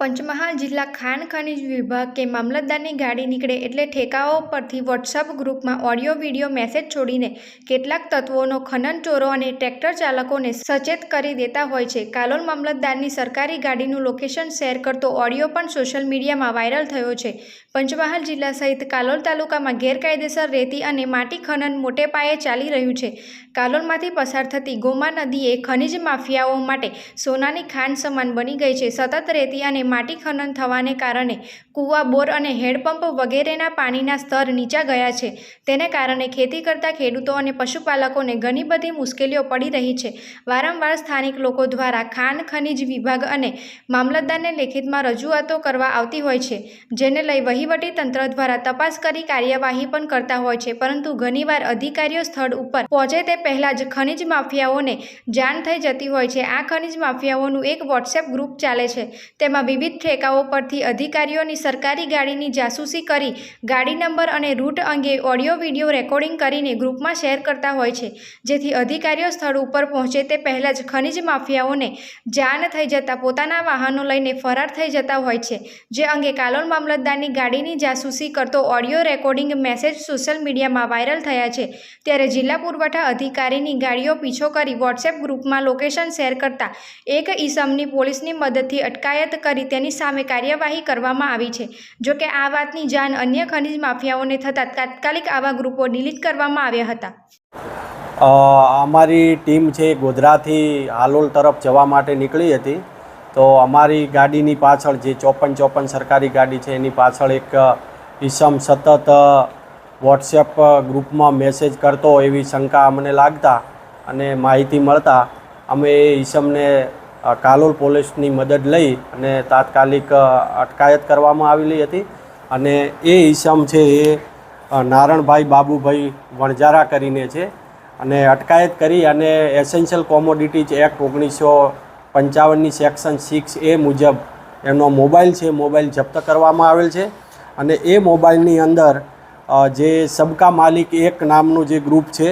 પંચમહાલ જિલ્લા ખાણ ખનીજ વિભાગ કે મામલતદારની ગાડી નીકળે એટલે ઠેકાઓ પરથી વોટ્સઅપ ગ્રુપમાં ઓડિયો વીડિયો મેસેજ છોડીને કેટલાક તત્વોનો ખનન ચોરો અને ટ્રેક્ટર ચાલકોને સચેત કરી દેતા હોય છે. કાલોલ મામલતદારની સરકારી ગાડીનું લોકેશન શેર કરતો ઓડિયો પણ સોશિયલ મીડિયામાં વાયરલ થયો છે. પંચમહાલ જિલ્લા સહિત કાલોલ તાલુકામાં ગેરકાયદેસર રેતી અને માટી ખનન મોટે પાયે ચાલી રહ્યું છે. કાલોલમાંથી પસાર થતી ગોમા નદીએ ખનીજ માફિયાઓ માટે સોનાની ખાંડ સમાન બની ગઈ છે. સતત રેતી અને માટી ખનન થવાને કારણે કૂવા, બોર અને હેડપંપ વગેરેના પાણીના સ્તર નીચા ગયા છે. તેને કારણે ખેતી કરતા ખેડૂતો અને પશુપાલકોને ઘણી બધી મુશ્કેલીઓ પડી રહી છે. વારંવાર સ્થાનિક લોકો દ્વારા ખાણ ખનીજ વિભાગ અને મામલતદારને લેખિતમાં રજૂઆતો કરવા આવતી હોય છે, જેને લઈ વહીવટી તંત્ર દ્વારા તપાસ કરી કાર્યવાહી પણ કરતા હોય છે, પરંતુ ઘણીવાર અધિકારીઓ સ્થળ ઉપર પહોંચે તે પહેલાં જ ખનીજ માફિયાઓને જાણ થઈ જતી હોય છે. આ ખનીજ માફિયાઓનું એક વોટ્સએપ ગ્રુપ ચાલે છે. તેમાં વિવિધ ઠેકાઓ પરથી અધિકારીઓની સરકારી ગાડીની જાસૂસી કરી ગાડી નંબર અને રૂટ અંગે ઓડિયો વીડિયો રેકોર્ડિંગ કરીને ગ્રુપમાં શેર કરતા હોય છે. જેથી અધિકારીઓ સ્થળ ઉપર પહોંચે તે પહેલાં જ ખનીજ માફિયાઓને જાણ થઈ જતાં પોતાના વાહનો લઈને ફરાર થઈ જતા હોય છે. જે અંગે કાલોલ મામલતદારની ગાડીની જાસૂસી કરતો ઓડિયો રેકોર્ડિંગ મેસેજ સોશિયલ મીડિયામાં વાયરલ થયા છે. ત્યારે જિલ્લા પુરવઠા અધિકારીની ગાડીઓ પીછો કરી વોટ્સએપ ગ્રુપમાં લોકેશન શેર કરતા એક ઈસમની પોલીસની મદદથી અટકાયત કરી તેની સામે કાર્યવાહી કરવામાં આવી છે. જોકે આ વાતની જાણ અન્ય ખનીજ માફિયાઓને થતાં તાત્કાલિક આવા ગ્રુપો ડિલીટ કરવામાં આવ્યા હતા. અમારી ટીમ છે ગોધરાથી હાલોલ તરફ જવા માટે નીકળી હતી. તો અમારી ગાડીની પાછળ જે ચોપન ચોપન સરકારી ગાડી છે એની પાછળ એક ઈસમ સતત વોટ્સએપ ગ્રુપમાં મેસેજ કરતો એવી શંકા અમને લાગતા અને માહિતી મળતા અમે એ ઈસમને કાલોલ પોલીસની મદદ લઈ અને તાત્કાલિક અટકાયત કરવામાં આવેલી હતી. અને એ ઈસમ છે એ નારણભાઈ બાબુભાઈ વણજારા કરીને છે. અને અટકાયત કરી અને એસેન્શિયલ કોમોડિટીઝ એક્ટ ઓગણીસો પંચાવનની સેક્શન સિક્સ એ મુજબ એનો મોબાઈલ છે મોબાઈલ જપ્ત કરવામાં આવેલ છે. અને એ મોબાઈલની અંદર જે સબકા માલિક એક નામનું જે ગ્રુપ છે,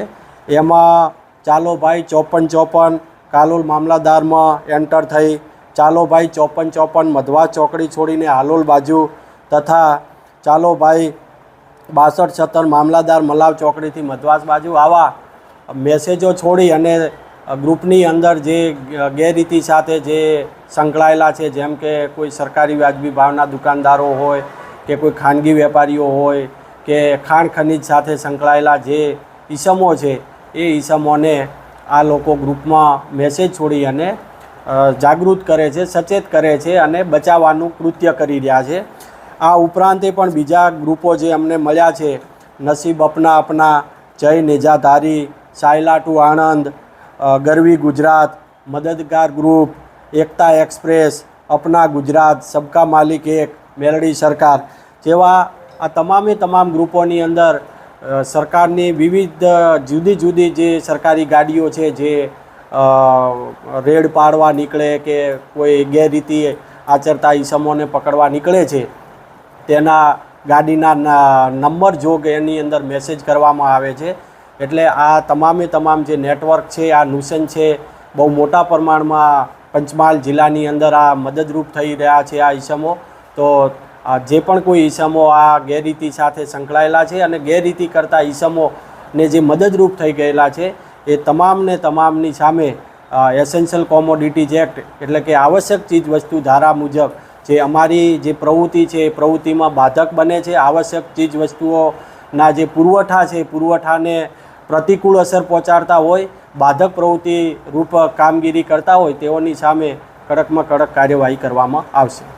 એમાં ચાલો ભાઈ ચોપન ચોપન કાલોલ મામલાદારમાં એન્ટર થઈ. ચાલોભાઈ ચોપન ચોપન, મધવા ચોકડી છોડીને હાલોલ બાજુ તથા ચાલોભાઈ બાસઠ છત્તર મામલાદાર મલાવ ચોકડીથી મધવાસ બાજુ આવા મેસેજો છોડી અને ગ્રુપની અંદર જે ગેરરીતિ સાથે જે સંકળાયેલા છે, જેમ કે કોઈ સરકારી વ્યાજબી ભાવના દુકાનદારો હોય કે કોઈ ખાનગી વેપારીઓ હોય કે ખાણ ખનીજ સાથે સંકળાયેલા જે ઈસમો છે, એ ઈસમોને આ લોકો ગ્રુપમાં મેસેજ છોડી અને જાગૃત કરે છે, સચેત કરે છે અને બચાવવાનું કૃત્ય કરી રહ્યા છે. આ ઉપરાંતે પણ બીજા ગ્રુપો જે અમને મળ્યા છે, નસીબ અપના અપના, જય નેજાધારી સાયલા ટુ આણંદ ગરવી ગુજરાત, મદદગાર ગ્રુપ, એકતા એક્સપ્રેસ, અપના ગુજરાત, સબકા માલિક એક મેલડી સરકાર જેવા આ તમામે તમામ ગ્રુપોની અંદર સરકારની વિવિધ જુદી જુદી જે સરકારી ગાડીઓ છે, જે રેડ પાડવા નીકળે કે કોઈ ગેરરીતિ આચરતા ઈસમોને પકડવા નીકળે છે, તેના ગાડીના નંબર જોગ એની અંદર મેસેજ કરવામાં આવે છે. એટલે આ તમામે તમામ જે નેટવર્ક છે, આ નુસન છે, બહુ મોટા પ્રમાણમાં પંચમહાલ જિલ્લાની અંદર આ મદદરૂપ થઈ રહ્યા છે આ ઈસમો. તો જે પણ કોઈ ઈસમો આ ગેરરીતિ સાથે સંકળાયેલા છે અને ગેરરીતિ કરતા ઈસમોને જે મદદરૂપ થઈ ગયેલા છે, એ તમામને તમામની સામે એસેન્શિયલ કોમોડિટીઝ એક્ટ એટલે કે આવશ્યક ચીજ વસ્તુ ધારા મુજબ જે અમારી જે પ્રવૃત્તિ છે, એ પ્રવૃત્તિમાં બાધક બને છે, આવશ્યક ચીજ વસ્તુઓના જે પુરવઠા છે પુરવઠાને પ્રતિકૂળ અસર પહોંચાડતા હોય, બાધક પ્રવૃત્તિ રૂપ કામગીરી કરતા હોય, તેઓની સામે કડકમાં કડક કાર્યવાહી કરવામાં આવશે.